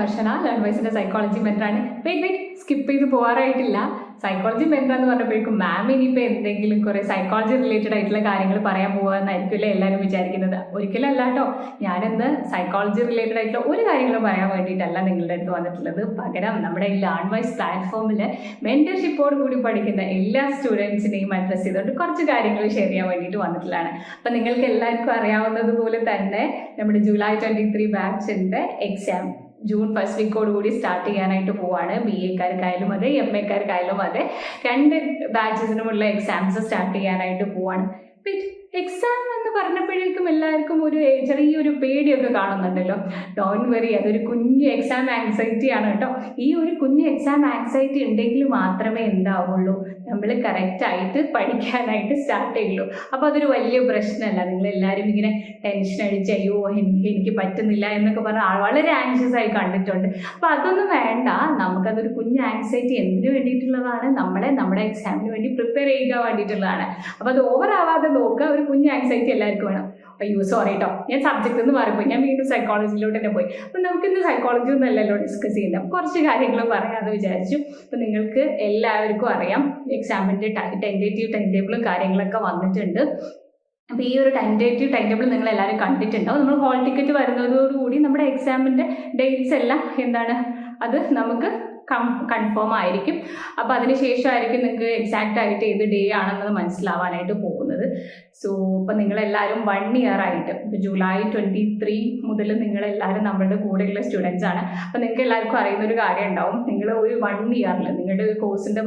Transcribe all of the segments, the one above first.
വർഷന learn വൈസിന്റെ psychology മെന്ററാണ് wait wait skip ചെയ്ത് പോകാറായിട്ടില്ല സൈക്കോളജി മെന്റർ എന്ന് പറഞ്ഞപ്പോഴേക്കും മാം ഇനിയിപ്പോൾ എന്തെങ്കിലും കുറെ സൈക്കോളജി റിലേറ്റഡ് ആയിട്ടുള്ള കാര്യങ്ങൾ പറയാൻ പോകാമെന്നായിരിക്കുമല്ലേ എല്ലാവരും വിചാരിക്കുന്നത്? ഒരിക്കലും അല്ല കേട്ടോ ഞാനിന്ന് സൈക്കോളജി റിലേറ്റഡ് ആയിട്ടുള്ള ഒരു കാര്യങ്ങളും പറയാൻ വേണ്ടിയിട്ടല്ല നിങ്ങളുടെ അടുത്ത് വന്നിട്ടുള്ളത്. പകരം നമ്മുടെ ഈ ലേൺ വൈസ് പ്ലാറ്റ്ഫോമിൽ കൂടി പഠിക്കുന്ന എല്ലാ സ്റ്റുഡൻസിനെയും അഡ്രസ്സ് ചെയ്തുകൊണ്ട് കുറച്ച് കാര്യങ്ങൾ ഷെയർ ചെയ്യാൻ വേണ്ടിയിട്ട് വന്നിട്ടുള്ളതാണ്. അപ്പം നിങ്ങൾക്ക് എല്ലാവർക്കും അറിയാവുന്നതുപോലെ തന്നെ നമ്മുടെ ജൂലൈ ട്വന്റി ത്രീ ബാച്ചിന്റെ എക്സാം ജൂൺ ഫസ്റ്റ് വീക്കോട് കൂടി സ്റ്റാർട്ട് ചെയ്യാനായിട്ട് പോവാണ്. ബി എക്കാർക്കായാലും അതെ എം എക്കാർക്കായാലും അതെ. രണ്ട് ബാച്ചസിനുമുള്ള എക്സാംസ് സ്റ്റാർട്ട് ചെയ്യാനായിട്ട് പോവാണ്. എക്സാം എന്ന് പറഞ്ഞപ്പോഴേക്കും എല്ലാവർക്കും ഒരു ചെറിയൊരു പേടിയൊക്കെ കാണുന്നുണ്ടല്ലോ. ഡോൺ വെറി അതൊരു കുഞ്ഞ് എക്സാം ആങ്സൈറ്റി ആണ് കേട്ടോ. ഈ ഒരു കുഞ്ഞ് എക്സാം ആങ്സൈറ്റി ഉണ്ടെങ്കിൽ മാത്രമേ എന്താവുള്ളൂ. നമ്മൾ കറക്റ്റായിട്ട് പഠിക്കാനായിട്ട് സ്റ്റാർട്ട് ചെയ്യുള്ളൂ. അപ്പോൾ അതൊരു വലിയ പ്രശ്നമല്ല. നിങ്ങൾ എല്ലാവരും ഇങ്ങനെ ടെൻഷൻ അടിച്ച് അയ്യോ എനിക്ക് എനിക്ക് പറ്റുന്നില്ല എന്നൊക്കെ പറഞ്ഞ് വളരെ ആങ്ഷ്യസ് ആയി കണ്ടിട്ടുണ്ട്. അപ്പോൾ അതൊന്നും വേണ്ട. നമുക്കതൊരു കുഞ്ഞ് ആങ്സൈറ്റി എന്തിനു വേണ്ടിയിട്ടുള്ളതാണ്? നമ്മളെ നമ്മുടെ എക്സാമിന് വേണ്ടി പ്രിപ്പയർ ചെയ്യുക വേണ്ടിയിട്ടുള്ളതാണ്. അപ്പോൾ അത് ഓവർ ആവാതെ നോക്കുക. ഒരു കുഞ്ഞ് ആൻസൈറ്റി എല്ലാവർക്കും വേണം. അയ്യോ സോറി കേട്ടോ ഞാൻ സബ്ജക്റ്റ് നിന്ന് മാറിപ്പോയി. ഞാൻ വീണ്ടും സൈക്കോളജിയിലോട്ട് തന്നെ പോയി. അപ്പം നമുക്കിന്ന് സൈക്കോളജി ഒന്നല്ലല്ലോ ഡിസ്കസ് ചെയ്യുന്നത് കുറച്ച് കാര്യങ്ങൾ പറയാമെന്ന് വിചാരിച്ചു. അപ്പം നിങ്ങൾക്ക് എല്ലാവർക്കും അറിയാം. എക്സാമിന്റെ ടെന്റേറ്റീവ് ടൈം ടേബിളും കാര്യങ്ങളൊക്കെ വന്നിട്ടുണ്ട്. അപ്പോൾ ഈ ഒരു ടെന്റേറ്റീവ് ടൈം ടേബിൾ നിങ്ങൾ എല്ലാവരും കണ്ടിട്ടുണ്ടാവും. നമ്മൾ ഹോൾ ടിക്കറ്റ് വരുന്നതോടുകൂടി നമ്മുടെ എക്സാമിന്റെ ഡേറ്റ്സ് എല്ലാം എന്താണ്? അത് നമുക്ക് കൺഫേം ആയിരിക്കും. അപ്പോൾ അതിനുശേഷമായിരിക്കും നിങ്ങൾക്ക് എക്സാക്റ്റ് ആയിട്ട് ഏത് ഡേ ആണെന്നത് മനസ്സിലാവാനായിട്ട് പോകുന്നത്. സോ ഇപ്പം നിങ്ങളെല്ലാവരും വൺ ഇയർ ആയിട്ട് ഇപ്പോൾ ജൂലൈ ട്വന്റി ത്രീ മുതൽ നിങ്ങളെല്ലാവരും നമ്മളുടെ കൂടെയുള്ള സ്റ്റുഡൻസ് ആണ്. അപ്പോൾ നിങ്ങൾക്ക് എല്ലാവർക്കും അറിയുന്ന ഒരു കാര്യം ഉണ്ടാവും. നിങ്ങൾ ഒരു വൺ ഇയറിൽ നിങ്ങളുടെ ഒരു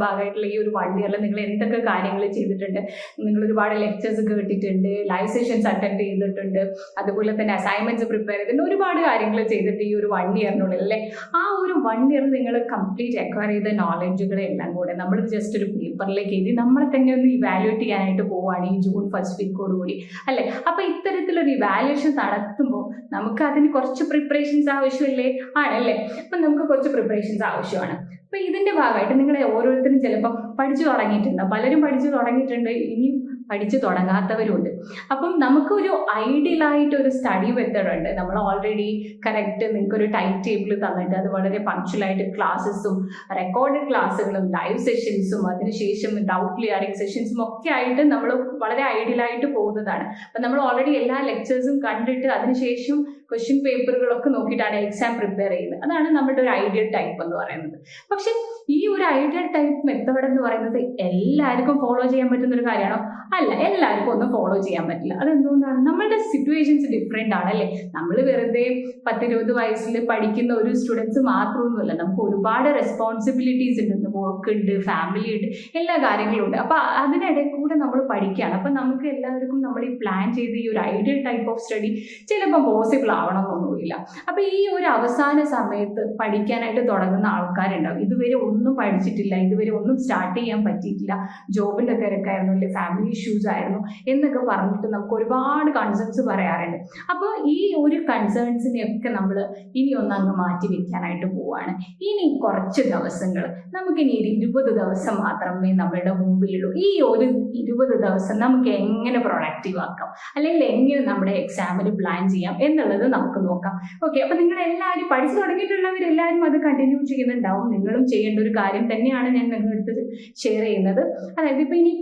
ഭാഗമായിട്ടുള്ള ഈ ഒരു വൺ ഇയറിൽ നിങ്ങൾ എന്തൊക്കെ കാര്യങ്ങൾ ചെയ്തിട്ടുണ്ട്? നിങ്ങൾ ഒരുപാട് ലെക്ചേഴ്സ് കേട്ടിട്ടുണ്ട് ലൈവ് സെഷൻസ് അറ്റൻഡ് ചെയ്തിട്ടുണ്ട് അതുപോലെ തന്നെ അസൈൻമെന്റ്സ് പ്രിപ്പയർ ചെയ്തിട്ടുണ്ട് ഒരുപാട് കാര്യങ്ങൾ ചെയ്തിട്ട് ഈ ഒരു വൺ ഇയറിനുള്ളിൽ അല്ലേ ആ ഒരു വൺ ഇയർ നിങ്ങൾ കംപ്ലീറ്റ് അക്വയർ ചെയ്ത നോളജുകളെ എല്ലാം കൂടെ നമ്മൾ ജസ്റ്റ് ഒരു പേപ്പറിലേക്ക് എഴുതി നമ്മളെ തന്നെ ഒന്ന് ഇവാലുവേറ്റ് ചെയ്യാനായിട്ട് പോവുകയാണ് ഈ ജൂൺ ഫസ്റ്റ് വീക്കോട് കൂടി. അല്ലേ? അപ്പോൾ ഇത്തരത്തിലൊരു ഇവാലുവേഷൻ നടത്തുമ്പോൾ നമുക്ക് അതിന് കുറച്ച് പ്രിപ്പറേഷൻസ് ആവശ്യമില്ലേ? ആണല്ലേ? അപ്പം നമുക്ക് കുറച്ച് പ്രിപ്പറേഷൻസ് ആവശ്യമാണ്. അപ്പോൾ ഇതിന്റെ ഭാഗമായിട്ട് നിങ്ങളെ ഓരോരുത്തരും ചിലപ്പോൾ പഠിച്ചു തുടങ്ങിയിട്ടുണ്ട്. പലരും പഠിച്ചു തുടങ്ങിയിട്ടുണ്ട്. ഇനിയും പഠിച്ചു തുടങ്ങാത്തവരുണ്ട്. അപ്പം നമുക്കൊരു ഐഡിയൽ ആയിട്ട് ഒരു സ്റ്റഡി മെത്തേഡ് ഉണ്ട്. നമ്മൾ ഓൾറെഡി കറക്റ്റ് നിങ്ങൾക്ക് ഒരു ടൈം ടേബിൾ തന്നിട്ട് അത് വളരെ പങ്ക്ച്വലായിട്ട് ക്ലാസ്സസും റെക്കോർഡഡ് ക്ലാസ്സുകളും ലൈവ് സെഷൻസും അതിനുശേഷം ഡൗട്ട് ക്ലിയറിംഗ് സെഷൻസും ഒക്കെ ആയിട്ട് നമ്മൾ വളരെ ഐഡിയൽ ആയിട്ട് പോകുന്നതാണ്. അപ്പം നമ്മൾ ഓൾറെഡി എല്ലാ ലെക്ചേഴ്സും കണ്ടിട്ട് അതിനുശേഷം ക്വസ്റ്റ്യൻ പേപ്പറുകളൊക്കെ നോക്കിയിട്ടാണ് എക്സാം പ്രിപ്പയർ ചെയ്യുന്നത്. അതാണ് നമ്മുടെ ഒരു ഐഡിയൽ ടൈപ്പ് എന്ന് പറയുന്നത്. പക്ഷെ ഈ ഒരു ഐഡിയൽ ടൈപ്പ് മെത്തേഡ് എന്ന് പറയുന്നത് എല്ലാവർക്കും ഫോളോ ചെയ്യാൻ പറ്റുന്ന ഒരു കാര്യമാണോ? അല്ല എല്ലാവർക്കും ഒന്നും ഫോളോ ചെയ്യാൻ പറ്റില്ല. അതെന്തുകൊണ്ടാണ്? നമ്മളുടെ സിറ്റുവേഷൻസ് ഡിഫറെന്റ് ആണ് അല്ലേ? നമ്മൾ വെറുതെ പത്തിരുപത് വയസ്സിൽ പഠിക്കുന്ന ഒരു സ്റ്റുഡൻസ് മാത്രമൊന്നുമല്ല. നമുക്ക് ഒരുപാട് റെസ്പോൺസിബിലിറ്റീസ് ഉണ്ട്. വർക്ക് ഉണ്ട് ഫാമിലി ഉണ്ട് എല്ലാ കാര്യങ്ങളും ഉണ്ട്. അപ്പോൾ അതിനിടയിൽ കൂടെ നമ്മൾ പഠിക്കുകയാണ്. അപ്പം നമുക്ക് എല്ലാവർക്കും നമ്മൾ ഈ പ്ലാൻ ചെയ്ത് ഈ ഒരു ഐഡിയൽ ടൈപ്പ് ഓഫ് സ്റ്റഡി ചിലപ്പം പോസിബിൾ ആവണമെന്നൊന്നുമില്ല. അപ്പം ഈ ഒരു അവസാന സമയത്ത് പഠിക്കാനായിട്ട് തുടങ്ങുന്ന ആൾക്കാരുണ്ടാവും. ഇതുവരെ ഒന്നും പഠിച്ചിട്ടില്ല. ഇതുവരെ ഒന്നും സ്റ്റാർട്ട് ചെയ്യാൻ പറ്റിയിട്ടില്ല. ജോബിന്റെ തിരക്കായിരുന്നു അല്ലെങ്കിൽ ഫാമിലി ഇഷ്യൂസ് ആയിരുന്നു എന്നൊക്കെ പറഞ്ഞിട്ട് നമുക്ക് ഒരുപാട് കൺസേൺസ് പറയാറുണ്ട്. അപ്പോൾ ഈ ഒരു കൺസേൺസിനെയൊക്കെ നമ്മൾ ഇനി ഒന്ന് അങ്ങ് മാറ്റി വെക്കാനായിട്ട് പോവാണ്. ഇനി കുറച്ച് ദിവസങ്ങൾ നമുക്കിനി ഒരു ഇരുപത് ദിവസം മാത്രമേ നമ്മളുടെ മുമ്പിലുള്ളൂ. ഈ ഒരു ഇരുപത് ദിവസം നമുക്ക് എങ്ങനെ പ്രൊഡക്റ്റീവ് ആക്കാം? അല്ലെങ്കിൽ എങ്ങനെ നമ്മുടെ എക്സാമിന് പ്ലാൻ ചെയ്യാം എന്നുള്ളത് നമുക്ക് നോക്കാം. ഓക്കെ അപ്പൊ നിങ്ങൾ എല്ലാവരും പഠിച്ചു തുടങ്ങിയിട്ടുള്ളവരെല്ലാവരും അത് കണ്ടിന്യൂ ചെയ്യുന്നുണ്ടാവും. നിങ്ങളും ചെയ്യേണ്ട ഒരു കാര്യം തന്നെയാണ് ഞാൻ നിങ്ങളുടെ അടുത്ത് ഷെയർ ചെയ്യുന്നത്. അതായത് ഇപ്പൊ ഇനി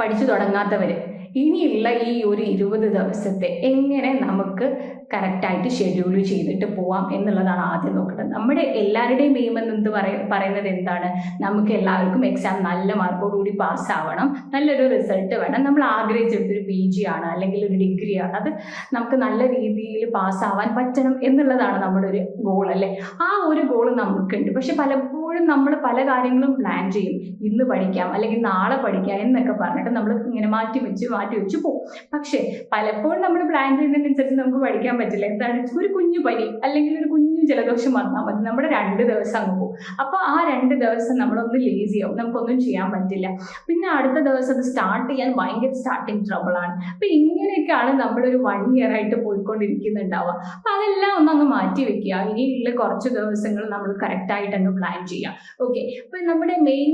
പഠിച്ചു തുടങ്ങാത്തവർ ഇനിയുള്ള ഈ ഒരു ഇരുപത് ദിവസത്തെ എങ്ങനെ നമുക്ക് കറക്റ്റായിട്ട് ഷെഡ്യൂൾ ചെയ്തിട്ട് പോവാം എന്നുള്ളതാണ് ആദ്യം നോക്കേണ്ടത്. നമ്മുടെ എല്ലാവരുടെയും എയിം എന്ന് പറയ പറയുന്നത് എന്താണ്? നമുക്ക് എല്ലാവർക്കും എക്സാം നല്ല മാർക്കോടുകൂടി പാസ്സാവണം നല്ലൊരു റിസൾട്ട് വേണം. നമ്മൾ ആഗ്രഹിച്ചെടുത്തൊരു പി ജി ആണ് അല്ലെങ്കിൽ ഒരു ഡിഗ്രി ആണ്. അത് നമുക്ക് നല്ല രീതിയിൽ പാസ്സാവാൻ പറ്റണം എന്നുള്ളതാണ് നമ്മുടെ ഒരു ഗോൾ അല്ലേ? ആ ഒരു ഗോൾ നമുക്കുണ്ട്. പക്ഷെ പലപ്പോഴും നമ്മൾ പല കാര്യങ്ങളും പ്ലാൻ ചെയ്യും. ഇന്ന് പഠിക്കാം അല്ലെങ്കിൽ നാളെ പഠിക്കാം എന്നൊക്കെ പറഞ്ഞിട്ട് നമ്മൾ ഇങ്ങനെ മാറ്റി വെച്ച് മാറ്റി വെച്ച് പോകും പക്ഷേ പലപ്പോഴും നമ്മൾ പ്ലാൻ ചെയ്യുന്നതിനനുസരിച്ച് നമുക്ക് പഠിക്കാൻ പറ്റില്ല. എന്താണ്? ഒരു കുഞ്ഞു പനി അല്ലെങ്കിൽ ഒരു കുഞ്ഞു ജലദോഷം വന്നാൽ മതി. നമ്മുടെ രണ്ട് ദിവസം അങ്ങ് പോകും അപ്പോൾ ആ രണ്ട് ദിവസം നമ്മളൊന്ന് ലേസി ആവും. നമുക്കൊന്നും ചെയ്യാൻ പറ്റില്ല. പിന്നെ അടുത്ത ദിവസം അത് സ്റ്റാർട്ട് ചെയ്യാൻ ഭയങ്കര സ്റ്റാർട്ടിങ് ട്രബിളാണ് അപ്പം ഇങ്ങനെയൊക്കെയാണ് ഒരു വൺ ഇയർ ആയിട്ട് പോയിക്കൊണ്ടിരിക്കുന്നുണ്ടാവുക. അപ്പം അതെല്ലാം ഒന്ന് അങ്ങ് മാറ്റി വെക്കുക. ഇനിയുള്ള കുറച്ച് ദിവസങ്ങൾ നമ്മൾ കറക്റ്റ് ആയിട്ട് അങ്ങ് പ്ലാൻ ചെയ്യുക ഓക്കെ അപ്പം നമ്മുടെ മെയിൻ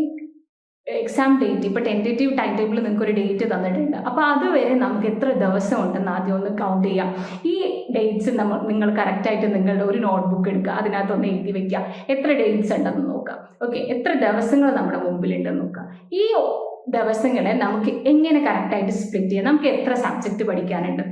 എക്സാം ഡേറ്റ് ഇപ്പോൾ ടെന്റേറ്റീവ് ടൈം ടേബിൾ നിങ്ങൾക്ക് ഒരു ഡേറ്റ് തന്നിട്ടുണ്ട്. അപ്പോൾ അതുവരെ നമുക്ക് എത്ര ദിവസം ഉണ്ടെന്ന് ആദ്യം ഒന്ന് കൗണ്ട് ചെയ്യാം. ഈ ഡേറ്റ്സ് നമ്മൾ നിങ്ങൾ കറക്റ്റായിട്ട് നിങ്ങളുടെ ഒരു നോട്ട്ബുക്ക് എടുക്കുക. അതിനകത്തൊന്ന് എഴുതി വെക്കുക. എത്ര ഡേറ്റ്സ് ഉണ്ടെന്ന് നോക്കാം ഓക്കെ എത്ര ദിവസങ്ങൾ നമ്മുടെ മുമ്പിലുണ്ടെന്ന് നോക്കുക. ഈ ദിവസങ്ങളെ നമുക്ക് എങ്ങനെ കറക്റ്റായിട്ട് സ്പ്ലിറ്റ് ചെയ്യാം? നമുക്ക് എത്ര സബ്ജക്റ്റ് പഠിക്കാനുണ്ട്?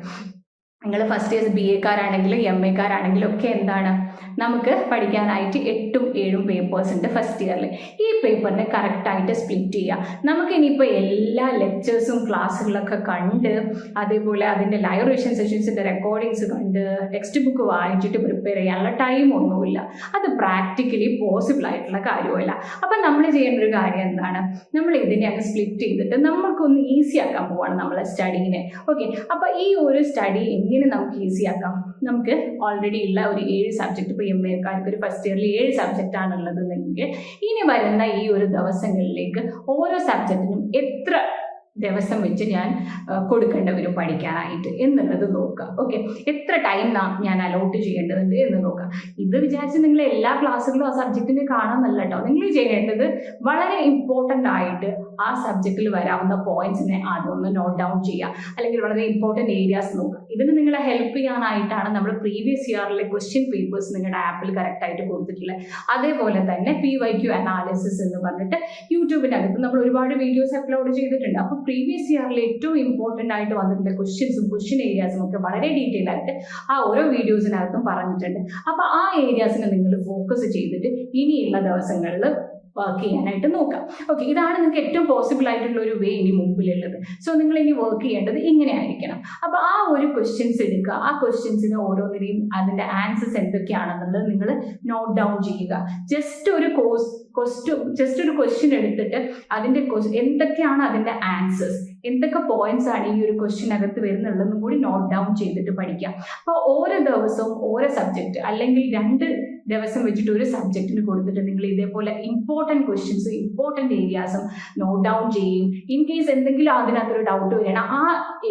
നിങ്ങൾ ഫസ്റ്റ് ഇയർ ബി എക്കാരാണെങ്കിലും എം എക്കാരാണെങ്കിലും ഒക്കെ എന്താണ്? നമുക്ക് പഠിക്കാനായിട്ട് എട്ടും ഏഴും പേപ്പേഴ്സ് ഉണ്ട് ഫസ്റ്റ് ഇയറിൽ ഈ പേപ്പറിനെ കറക്റ്റായിട്ട് സ്പ്ലിറ്റ് ചെയ്യുക ഇനിയിപ്പോൾ എല്ലാ ലെക്ചേഴ്സും ക്ലാസ്സുകളൊക്കെ കണ്ട് അതേപോലെ അതിന്റെ ലൈവ് റിവിഷൻ സെഷൻസിന്റെ റെക്കോർഡിങ്സ് കണ്ട് ടെക്സ്റ്റ് ബുക്ക് വായിച്ചിട്ട് പ്രിപ്പയർ ചെയ്യാനുള്ള ടൈം ഒന്നുമില്ല. അത് പ്രാക്ടിക്കലി പോസിബിൾ ആയിട്ടുള്ള കാര്യമല്ല. അപ്പം നമ്മൾ ചെയ്യേണ്ട ഒരു കാര്യം എന്താണ്? നമ്മൾ ഇതിനെ അങ്ങ് സ്പ്ലിറ്റ് ചെയ്തിട്ട് നമുക്കൊന്ന് ഈസി ആക്കാൻ പോവാണ് നമ്മളെ സ്റ്റഡീനെ ഓക്കെ അപ്പോൾ ഈ ഒരു സ്റ്റഡി എങ്ങനെ നമുക്ക് ഈസി ആക്കാം. നമുക്ക് ഓൾറെഡി ഉള്ള ഒരു ഏഴ് സബ്ജക്റ്റ് ഇപ്പോൾ എം എക്കാർക്ക് ഒരു ഫസ്റ്റ് ഇയറിൽ ഏഴ് സബ്ജക്റ്റ് ആണുള്ളത് എങ്കിൽ ഇനി വരുന്ന ഈ ഒരു ദിവസങ്ങളിലേക്ക് ഓരോ സബ്ജക്റ്റിനും എത്ര ദിവസം വെച്ച് ഞാൻ കൊടുക്കേണ്ട വരും പഠിക്കാനായിട്ട് എന്നുള്ളത് നോക്കുക ഓക്കെ എത്ര ടൈം ഞാൻ അലോട്ട് ചെയ്യേണ്ടതുണ്ട് എന്ന് നോക്കുക ഇത് വിചാരിച്ച് നിങ്ങൾ എല്ലാ ക്ലാസ്സുകളും ആ സബ്ജക്റ്റിന് കാണാമെന്നല്ല കേട്ടോ നിങ്ങൾ ചെയ്യേണ്ടത് വളരെ ഇമ്പോർട്ടന്റ് ആയിട്ട് ആ സബ്ജക്റ്റിൽ വരാവുന്ന പോയിന്റ്സിനെ ആദ്യം നോട്ട് ഡൗൺ ചെയ്യുക. അല്ലെങ്കിൽ വളരെ ഇമ്പോർട്ടന്റ് ഏരിയാസ് നോക്കുക. ഇതിന് നിങ്ങളെ ഹെൽപ്പ് ചെയ്യാനായിട്ടാണ് നമ്മൾ പ്രീവിയസ് ഇയറിലെ ക്വസ്റ്റ്യൻ പേപ്പേഴ്സ് നിങ്ങളുടെ ആപ്പിൽ കറക്റ്റ് ആയിട്ട് കൊടുത്തിട്ടുള്ളത്. അതേപോലെ തന്നെ പി വൈ ക്യു അനാലിസിസ് എന്ന് പറഞ്ഞിട്ട് യൂട്യൂബിനകത്ത് നമ്മൾ ഒരുപാട് വീഡിയോസ് അപ്ലോഡ് ചെയ്തിട്ടുണ്ട്. അപ്പോൾ പ്രീവിയസ് ഇയറിൽ ഏറ്റവും ഇമ്പോർട്ടന്റ് ആയിട്ട് വന്നിട്ടുള്ള ക്വസ്റ്റ്യൻസും ക്വസ്റ്റ്യൻ ഏരിയാസും ഒക്കെ വളരെ ഡീറ്റെയിൽ ആയിട്ട് ആ ഓരോ വീഡിയോസിനകത്തും പറഞ്ഞിട്ടുണ്ട്. അപ്പോൾ ആ ഏരിയാസിനെ നിങ്ങൾ ഫോക്കസ് ചെയ്തിട്ട് ഇനിയുള്ള ദിവസങ്ങളിൽ വർക്ക് ചെയ്യാനായിട്ട് നോക്കാം. ഓക്കെ ഇതാണ് നിങ്ങൾക്ക് ഏറ്റവും പോസിബിൾ ആയിട്ടുള്ള ഒരു വേ ഇനി മുമ്പിലുള്ളത്. സോ നിങ്ങൾ ഇനി വർക്ക് ചെയ്യേണ്ടത് ഇങ്ങനെ ആയിരിക്കണം അപ്പോൾ ആ ഒരു ക്വസ്റ്റ്യൻസ് എടുക്കുക. ആ ക്വസ്റ്റ്യൻസിന് ഓരോന്നിനെയും അതിന്റെ ആൻസേഴ്സ് എന്തൊക്കെയാണെന്നുള്ളത് നിങ്ങൾ നോട്ട് ഡൗൺ ചെയ്യുക. ജസ്റ്റ് ഒരു കോസ് ജസ്റ്റ് ഒരു ക്വസ്റ്റ്യൻ എടുത്തിട്ട് അതിന്റെ എന്തൊക്കെയാണ് അതിന്റെ ആൻസേഴ്സ് എന്തൊക്കെ പോയിന്റ്സ് ആണ് ഈ ഒരു ക്വസ്റ്റ്യനകത്ത് വരുന്നുള്ളതെന്നും കൂടി നോട്ട് ഡൗൺ ചെയ്തിട്ട് പഠിക്കുക. അപ്പോൾ ഓരോ ദിവസവും ഓരോ സബ്ജക്റ്റ് അല്ലെങ്കിൽ രണ്ട് ദിവസം വെച്ചിട്ട് ഒരു സബ്ജക്റ്റിന് കൊടുത്തിട്ട് നിങ്ങൾ ഇതേപോലെ ഇമ്പോർട്ടന്റ് ക്വസ്റ്റ്യൻസ് ഇമ്പോർട്ടന്റ് ഏരിയാസും നോട്ട് ഡൗൺ ചെയ്യും. ഇൻ കേസ് എന്തെങ്കിലും അതിനകത്തൊരു ഡൗട്ട് വരികയാണ് ആ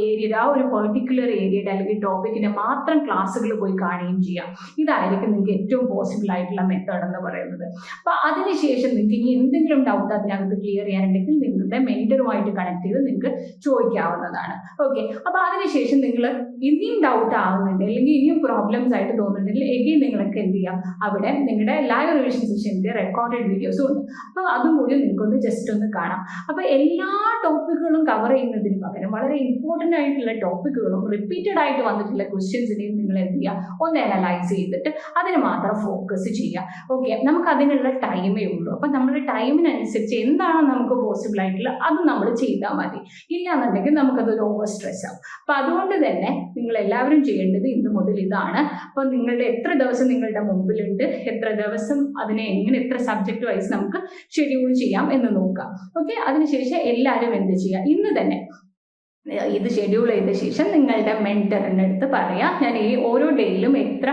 ഏരിയ ആ ഒരു പെർട്ടിക്കുലർ ഏരിയയുടെ അല്ലെങ്കിൽ ടോപ്പിക്കിനെ മാത്രം ക്ലാസ്സുകൾ പോയി കാണുകയും ചെയ്യാം. ഇതായിരിക്കും നിങ്ങൾക്ക് ഏറ്റവും പോസിബിൾ ആയിട്ടുള്ള മെത്തേഡ് എന്ന് പറയുന്നത്. അപ്പോൾ അതിനുശേഷം നിങ്ങൾക്ക് ഇനി എന്തെങ്കിലും ഡൗട്ട് അതിനകത്ത് ക്ലിയർ ചെയ്യാനുണ്ടെങ്കിൽ നിങ്ങളുടെ മെന്ററുമായിട്ട് കണക്ട് ചെയ്ത് നിങ്ങൾക്ക് ചോദിക്കാവുന്നതാണ്. ഓക്കെ അപ്പോൾ അതിനുശേഷം നിങ്ങൾ ഇനിയും ഡൗട്ട് ആകുന്നുണ്ട് അല്ലെങ്കിൽ ഇനിയും പ്രോബ്ലംസ് ആയിട്ട് തോന്നുന്നുണ്ടെങ്കിൽ എഗെയിൻ നിങ്ങൾക്ക് എന്ത് ചെയ്യാം? അവിടെ നിങ്ങളുടെ ലൈവ് റിവിഷൻ സെഷന്റെ റെക്കോർഡഡ് വീഡിയോസും ഉണ്ട്. അപ്പോൾ അതും കൂടി നിങ്ങൾക്കൊന്ന് ജസ്റ്റ് ഒന്ന് കാണാം. അപ്പോൾ എല്ലാ ടോപ്പിക്കുകളും കവർ ചെയ്യുന്നതിന് പകരം വളരെ ഇമ്പോർട്ടന്റ് ആയിട്ടുള്ള ടോപ്പിക്കുകളും റിപ്പീറ്റഡ് ആയിട്ട് വന്നിട്ടുള്ള ക്വസ്റ്റ്യൻസിനെയും നിങ്ങൾ എന്ത് ചെയ്യുക? ഒന്ന് അനലൈസ് ചെയ്തിട്ട് അതിന് മാത്രം ഫോക്കസ് ചെയ്യുക. ഓക്കെ നമുക്ക് അതിനുള്ള ടൈമേ ഉള്ളൂ. അപ്പം നമ്മുടെ ടൈമിനനുസരിച്ച് എന്താണ് നമുക്ക് പോസിബിൾ ആയിട്ടുള്ള അത് നമ്മൾ ചെയ്താൽ മതി. ഇല്ല ഇല്ലാന്നുണ്ടെങ്കിൽ നമുക്കതൊരു ഓവർ സ്ട്രെസ് ആവും. അപ്പം അതുകൊണ്ട് തന്നെ നിങ്ങൾ എല്ലാവരും ചെയ്യേണ്ടത് ഇന്ന് മുതൽ ഇതാണ്. അപ്പം നിങ്ങളുടെ എത്ര ദിവസം നിങ്ങളുടെ മുമ്പിലുണ്ട് എത്ര ദിവസം അതിനെ എങ്ങനെ എത്ര സബ്ജക്റ്റ് വൈസ് നമുക്ക് ഷെഡ്യൂൾ ചെയ്യാം എന്ന് നോക്കാം. ഓക്കെ അതിനുശേഷം എല്ലാവരും എന്ത് ചെയ്യുക? ഇന്ന് തന്നെ ഇത് ഷെഡ്യൂൾ ചെയ്ത ശേഷം നിങ്ങളുടെ മെന്ററിന്റെ അടുത്ത് പറയാം. ഞാൻ ഈ ഓരോ ഡേയിലും എത്ര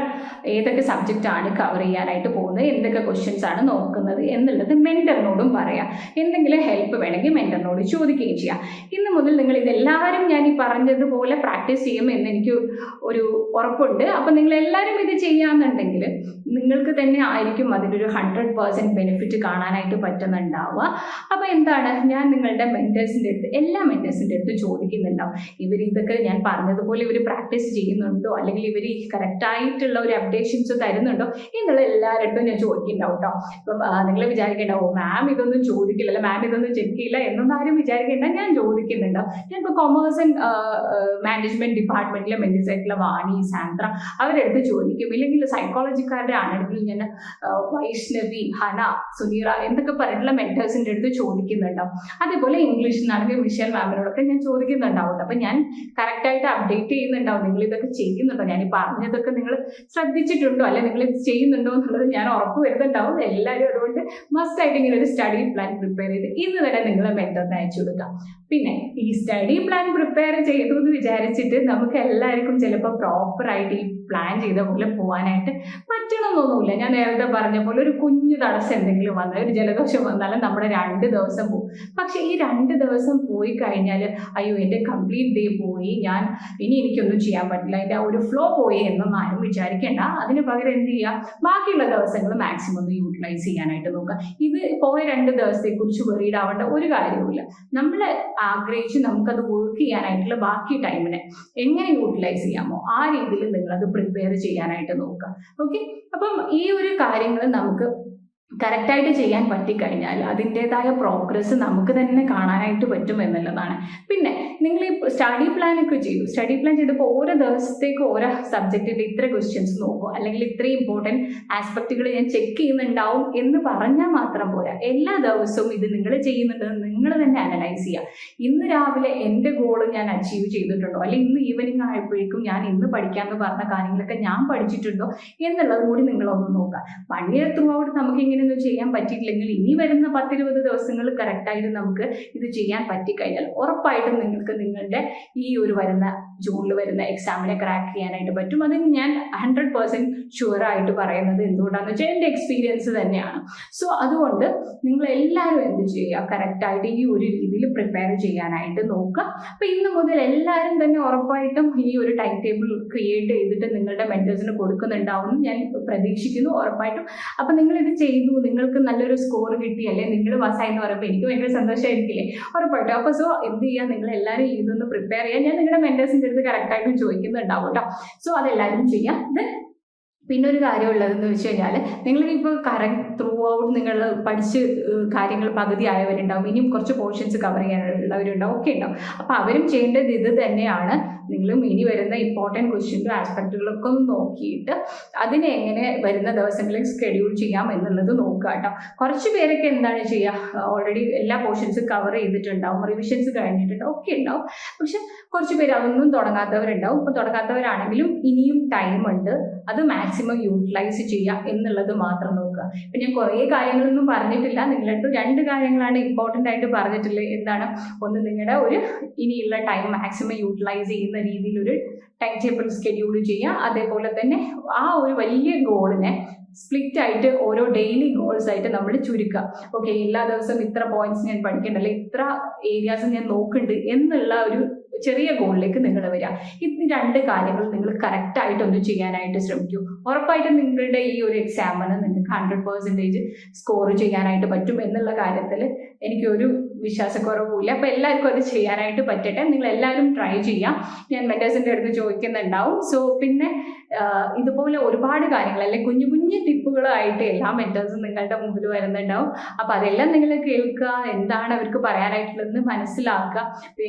ഏതൊക്കെ സബ്ജക്റ്റ് ആണ് കവർ ചെയ്യാനായിട്ട് പോകുന്നത് എന്തൊക്കെ ക്വസ്റ്റ്യൻസ് ആണ് നോക്കുന്നത് എന്നുള്ളത് മെന്ററിനോടും പറയാം. എന്തെങ്കിലും ഹെൽപ്പ് വേണമെങ്കിൽ മെന്ററിനോട് ചോദിക്കുകയും ചെയ്യാം. ഇന്ന് മുതൽ നിങ്ങൾ ഇതെല്ലാവരും ഞാൻ ഈ പറഞ്ഞതുപോലെ പ്രാക്ടീസ് ചെയ്യും എന്ന് എനിക്ക് ഒരു ഉറപ്പുണ്ട്. അപ്പം നിങ്ങൾ എല്ലാവരും ഇത് ചെയ്യാന്നുണ്ടെങ്കിൽ നിങ്ങൾക്ക് തന്നെ ആയിരിക്കും അതിലൊരു ഹൺഡ്രഡ് പേഴ്സന്റ് ബെനിഫിറ്റ് കാണാനായിട്ട് പറ്റുന്നുണ്ടാവുക. അപ്പോൾ എന്താണ്? ഞാൻ നിങ്ങളുടെ മെന്റേഴ്സിന്റെ അടുത്ത് എല്ലാ മെന്റേഴ്സിന്റെ അടുത്ത് ചോദിക്കുന്നുണ്ടാവും ഇവർ ഇതൊക്കെ ഞാൻ പറഞ്ഞതുപോലെ ഇവർ പ്രാക്ടീസ് ചെയ്യുന്നുണ്ടോ? അല്ലെങ്കിൽ ഇവർ ഈ കറക്റ്റായിട്ടുള്ള ഒരു അപ്ഡേഷൻസ് തരുന്നുണ്ടോ? എന്നുള്ള എല്ലാവരുടെ ഞാൻ ചോദിക്കുന്നുണ്ടാവും കേട്ടോ ഇപ്പം നിങ്ങൾ വിചാരിക്കേണ്ട ഓ മാം ഇതൊന്നും ചോദിക്കില്ല അല്ല മാം ഇതൊന്നും ചെക്ക് ചെയ്യില്ല എന്നൊന്നും ആരും വിചാരിക്കേണ്ട ഞാൻ ചോദിക്കുന്നുണ്ടാവും. ഇപ്പോൾ കൊമേഴ്സ് ആൻഡ് മാനേജ്മെന്റ് ഡിപ്പാർട്ട്മെന്റിലെ ആയിട്ടുള്ള വാണി സാന്ദ്ര അവരെടുത്ത് ചോദിക്കും. ഇല്ലെങ്കിൽ സൈക്കോളജിക്കാരുടെ ആണെങ്കിൽ ഞാൻ വൈഷ്ണവി ഹന സുനീറ എന്തൊക്കെ പറഞ്ഞിട്ടുള്ള മെന്റേഴ്സിന്റെ അടുത്ത് ചോദിക്കുന്നുണ്ടാവും. അതേപോലെ ഇംഗ്ലീഷിനാണെങ്കിൽ മിഷേൽ മാമിനോടൊക്കെ ഞാൻ ചോദിക്കുന്നുണ്ടാവും. ട്ടോ. അപ്പൊ ഞാൻ കറക്റ്റ് ആയിട്ട് അപ്ഡേറ്റ് ചെയ്യുന്നുണ്ടാവും. നിങ്ങൾ ഇതൊക്കെ ചെയ്യുന്നുണ്ടോ? ഞാൻ ഈ പറഞ്ഞതൊക്കെ നിങ്ങൾ ശ്രദ്ധിച്ചിട്ടുണ്ടോ? അല്ലെ നിങ്ങൾ ഇത് ചെയ്യുന്നുണ്ടോ എന്നുള്ളത് ഞാൻ ഉറപ്പ് വരുന്നുണ്ടാവും. എല്ലാവരും അതുകൊണ്ട് മസ്റ്റ് ആയിട്ട് ഇങ്ങനെ ഒരു സ്റ്റഡി പ്ലാൻ പ്രിപ്പയർ ചെയ്ത് ഇന്ന് തന്നെ നിങ്ങൾ മെന്ററിന് അയച്ചു കൊടുക്കാം. പിന്നെ ഈ സ്റ്റഡി പ്ലാൻ പ്രിപ്പയർ ചെയ്തു എന്ന് വിചാരിച്ചിട്ട് നമുക്ക് എല്ലാവർക്കും ചിലപ്പോൾ പ്രോപ്പറായിട്ട് ഈ പ്ലാൻ ചെയ്ത പോലെ പോകാനായിട്ട് പറ്റണമെന്നൊന്നുമില്ല ഞാൻ നേരത്തെ പറഞ്ഞ പോലെ ഒരു കുഞ്ഞു തടസ്സം എന്തെങ്കിലും വന്നാൽ ഒരു ജലദോഷം വന്നാലും നമ്മുടെ രണ്ട് ദിവസം പോകും പക്ഷെ ഈ രണ്ട് ദിവസം പോയി കഴിഞ്ഞാൽ അയ്യോ എന്റെ കംപ്ലീറ്റ് ഡേ പോയി. ഞാൻ ഇനി എനിക്കൊന്നും ചെയ്യാൻ പറ്റില്ല. എന്റെ ആ ഒരു ഫ്ലോ പോയി എന്നൊന്നും ആരും വിചാരിക്കേണ്ട. അതിന് പകരം എന്ത് ചെയ്യുക ബാക്കിയുള്ള ദിവസങ്ങൾ മാക്സിമം ഒന്ന് യൂട്ടിലൈസ് ചെയ്യാനായിട്ട് നോക്കുക. ഇത് പോയ രണ്ട് ദിവസത്തെക്കുറിച്ച് വെറീഡ് ആവേണ്ട ഒരു കാര്യവുമില്ല. നമ്മൾ ആഗ്രഹിച്ച് നമുക്കത് വർക്ക് ചെയ്യാനായിട്ടുള്ള ബാക്കി ടൈമിനെ എങ്ങനെ യൂട്ടിലൈസ് ചെയ്യാമോ ആ രീതിയിൽ നിങ്ങൾ അത് പ്രിപ്പയർ ചെയ്യാനായിട്ട് നോക്കുക. ഓക്കെ അപ്പം ഈ ഒരു കാര്യങ്ങൾ നമുക്ക് കറക്റ്റായിട്ട് ചെയ്യാൻ പറ്റിക്കഴിഞ്ഞാൽ അതിന്റെതായ പ്രോഗ്രസ് നമുക്ക് തന്നെ കാണാനായിട്ട് പറ്റും എന്നുള്ളതാണ്. പിന്നെ നിങ്ങൾ ഈ സ്റ്റഡി പ്ലാൻ ഒക്കെ ചെയ്തു സ്റ്റഡി പ്ലാൻ ചെയ്തപ്പോൾ ഓരോ ദിവസത്തേക്ക് ഓരോ സബ്ജക്റ്റിന്റെ ഇത്ര ക്വസ്റ്റ്യൻസ് നോക്കും. അല്ലെങ്കിൽ ഇത്രയും ഇമ്പോർട്ടന്റ് ആസ്പെക്റ്റുകൾ ഞാൻ ചെക്ക് ചെയ്യുന്നുണ്ടാവും എന്ന് പറഞ്ഞാൽ മാത്രം പോരാ. എല്ലാ ദിവസവും ഇത് നിങ്ങൾ ചെയ്യുന്നുണ്ടെന്ന് നിങ്ങൾ തന്നെ അനലൈസ് ചെയ്യുക ഇന്ന് രാവിലെ എന്റെ ഗോൾ ഞാൻ അച്ചീവ് ചെയ്തിട്ടുണ്ടോ? അല്ലെങ്കിൽ ഇന്ന് ഈവനിങ് ആയപ്പോഴേക്കും ഞാൻ ഇന്ന് പഠിക്കാമെന്ന് പറഞ്ഞ കാര്യങ്ങളൊക്കെ ഞാൻ പഠിച്ചിട്ടുണ്ടോ? എന്നുള്ളത് കൂടി നിങ്ങളൊന്ന് നോക്കുക. വൺ ഇയർ ത്രൂ ഔട്ട് നമുക്ക് ഇങ്ങനെയൊന്നും ചെയ്യാൻ പറ്റിയിട്ടില്ലെങ്കിൽ ഇനി വരുന്ന പത്തിരുപത് ദിവസങ്ങൾ കറക്റ്റായിട്ട് നമുക്ക് ഇത് ചെയ്യാൻ പറ്റിക്കഴിഞ്ഞാൽ ഉറപ്പായിട്ടും നിങ്ങൾക്ക് നിങ്ങളുടെ ഈ ഒരു വരുന്ന ജൂണിൽ വരുന്ന എക്സാമിനെ ക്രാക്ക് ചെയ്യാനായിട്ട് പറ്റും. അതിന് ഞാൻ ഹൺഡ്രഡ് പെർസെന്റ് ഷുവർ ആയിട്ട് പറയുന്നത് എന്തുകൊണ്ടാണെന്ന് വെച്ചാൽ എന്റെ എക്സ്പീരിയൻസ് തന്നെയാണ്. സോ അതുകൊണ്ട് നിങ്ങൾ എല്ലാവരും എന്ത് ചെയ്യുക? കറക്റ്റായിട്ട് ഈ ഒരു രീതിയിൽ പ്രിപ്പയർ ചെയ്യാനായിട്ട് നോക്കുക. അപ്പം ഇന്ന് മുതൽ എല്ലാവരും തന്നെ ഉറപ്പായിട്ടും ഈ ഒരു ടൈം ടേബിൾ ക്രിയേറ്റ് ചെയ്തിട്ട് നിങ്ങളുടെ മെന്റേഴ്സിന് കൊടുക്കുന്നുണ്ടാവും ഞാൻ പ്രതീക്ഷിക്കുന്നു ഉറപ്പായിട്ടും. അപ്പം നിങ്ങൾ ഇത് ചെയ്തു നിങ്ങൾക്ക് നല്ലൊരു സ്കോർ കിട്ടി അല്ലെ നിങ്ങൾ പാസ്സായി എന്ന് പറയുമ്പോൾ എനിക്ക് ഭയങ്കര സന്തോഷമായിരിക്കില്ലേ ഉറപ്പായിട്ടും. അപ്പോൾ സോ എന്ത് ചെയ്യുക? നിങ്ങൾ എല്ലാവരും ഇതൊന്ന് പ്രിപ്പയർ ചെയ്യുക. ഞാൻ നിങ്ങളുടെ മെന്റേഴ്സിന്റെ അടുത്ത് കറക്റ്റായിട്ട് ചോദിക്കുന്നുണ്ടാവും കേട്ടോ. സോ അതെല്ലാവരും ചെയ്യാം. ദെൻ പിന്നെ ഒരു കാര്യമുള്ളതെന്ന് വെച്ച് കഴിഞ്ഞാൽ നിങ്ങളിപ്പോൾ കറക്റ്റ് ത്രൂ ഔട്ട് നിങ്ങൾ പഠിച്ച് കാര്യങ്ങൾ പകുതി ആയവരുണ്ടാവും. ഇനിയും കുറച്ച് പോർഷൻസ് കവർ ചെയ്യാനുള്ളവരുണ്ടാവും. ഒക്കെ ഉണ്ടാവും അപ്പോൾ അവരും ചെയ്യേണ്ടത് ഇത് തന്നെയാണ്. നിങ്ങളും ഇനി വരുന്ന ഇമ്പോർട്ടന്റ് ക്വസ്റ്റ്യന്റെ ആസ്പെക്റ്റുകളൊക്കെ ഒന്ന് നോക്കിയിട്ട് അതിനെ എങ്ങനെ വരുന്ന ദിവസങ്ങളിൽ സ്കെഡ്യൂൾ ചെയ്യാം എന്നുള്ളത് നോക്കുക കേട്ടോ. കുറച്ച് പേരൊക്കെ എന്താണ് ചെയ്യുക ഓൾറെഡി എല്ലാ പോർഷൻസും കവർ ചെയ്തിട്ടുണ്ടാവും. റിവിഷൻസ് കഴിഞ്ഞിട്ടുണ്ടാവും ഒക്കെ ഉണ്ടാവും പക്ഷെ കുറച്ച് പേര് അതൊന്നും തുടങ്ങാത്തവരുണ്ടാവും. ഇപ്പോൾ തുടങ്ങാത്തവരാണെങ്കിലും ഇനിയും ടൈം ഉണ്ട്. അത് മാക്സിമം യൂട്ടിലൈസ് ചെയ്യുക എന്നുള്ളത് മാത്രം നോക്കുക. പിന്നെ ഞാൻ കുറേ കാര്യങ്ങളൊന്നും പറഞ്ഞിട്ടില്ല. നിങ്ങളുടെ രണ്ട് കാര്യങ്ങളാണ് ഇമ്പോർട്ടന്റ് ആയിട്ട് പറഞ്ഞിട്ടുള്ളത്. എന്താണ്? ഒന്ന് നിങ്ങളുടെ ഒരു ഇനിയുള്ള ടൈം മാക്സിമം യൂട്ടിലൈസ് ചെയ്യുന്ന രീതിയിലൊരു ടൈം ടേബിൾ സ്കെഡ്യൂൾ ചെയ്യുക. അതേപോലെ തന്നെ ആ ഒരു വലിയ ഗോളിനെ സ്പ്ലിറ്റ് ആയിട്ട് ഓരോ ഡെയിലി ഗോൾസ് ആയിട്ട് നമ്മൾ ചുരുക്കുക. ഓക്കെ എല്ലാ ദിവസവും ഇത്ര പോയിന്റ്സ് ഞാൻ പഠിക്കേണ്ടല്ലേ? ഇത്ര ഏരിയാസ് ഞാൻ നോക്കുന്നുണ്ട് എന്നുള്ള ഒരു ചെറിയ ഗോളിലേക്ക് നിങ്ങൾ വരിക. ഇത് രണ്ട് കാര്യങ്ങൾ നിങ്ങൾ കറക്റ്റായിട്ട് ഒന്ന് ചെയ്യാനായിട്ട് ശ്രമിക്കൂ. ഉറപ്പായിട്ടും നിങ്ങളുടെ ഈ ഒരു എക്സാമിന് നിങ്ങൾക്ക് ഹൺഡ്രഡ് പെർസെന്റേജ് സ്കോർ ചെയ്യാനായിട്ട് പറ്റും എന്നുള്ള കാര്യത്തിൽ എനിക്കൊരു വിശ്വാസക്കുറവുമില്ല അപ്പോൾ എല്ലാവർക്കും അത് ചെയ്യാനായിട്ട് പറ്റട്ടെ. നിങ്ങൾ എല്ലാവരും ട്രൈ ചെയ്യാം. ഞാൻ മെന്റേഴ്സിന്റെ അടുത്ത് ചോദിക്കുന്നുണ്ടാവും. സോ പിന്നെ ഇതുപോലെ ഒരുപാട് കാര്യങ്ങൾ അല്ലെങ്കിൽ കുഞ്ഞു കുഞ്ഞു ടിപ്പുകളായിട്ട് എല്ലാ മെന്റേഴ്സും നിങ്ങളുടെ മുമ്പിൽ വരുന്നുണ്ടാവും. അപ്പോൾ അതെല്ലാം നിങ്ങൾ കേൾക്കുക എന്താണ് അവർക്ക് പറയാനായിട്ടുള്ളതെന്ന് മനസ്സിലാക്കുക.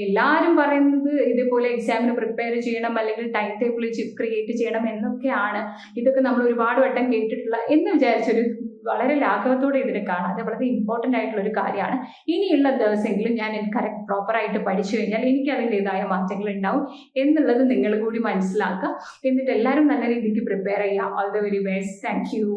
എല്ലാവരും പറയുന്നത് ഇതേപോലെ എക്സാമിന് പ്രിപ്പയർ ചെയ്യണം അല്ലെങ്കിൽ ടൈം ടേബിൾ ക്രിയേറ്റ് ചെയ്യണം എന്നൊക്കെയാണ്. ഇതൊക്കെ നമ്മൾ ഒരുപാട് വട്ടം കേട്ടിട്ടുള്ള എന്ന് വിചാരിച്ചൊരു വളരെ ലാഘവത്തോടെ ഇതിനെ കാണാതെ വളരെ ഇമ്പോർട്ടന്റ് ആയിട്ടുള്ള ഒരു കാര്യമാണ്. ഇനിയുള്ള ദിവസമെങ്കിലും ഞാൻ കറക്റ്റ് പ്രോപ്പറായിട്ട് പഠിച്ചു കഴിഞ്ഞാൽ എനിക്ക് അതിന്റെതായ മാറ്റങ്ങൾ ഉണ്ടാവും എന്നുള്ളത് നിങ്ങൾ കൂടി മനസ്സിലാക്കുക. എന്നിട്ട് എല്ലാവരും നല്ല രീതിക്ക് പ്രിപ്പയർ ചെയ്യാം all the very best thank you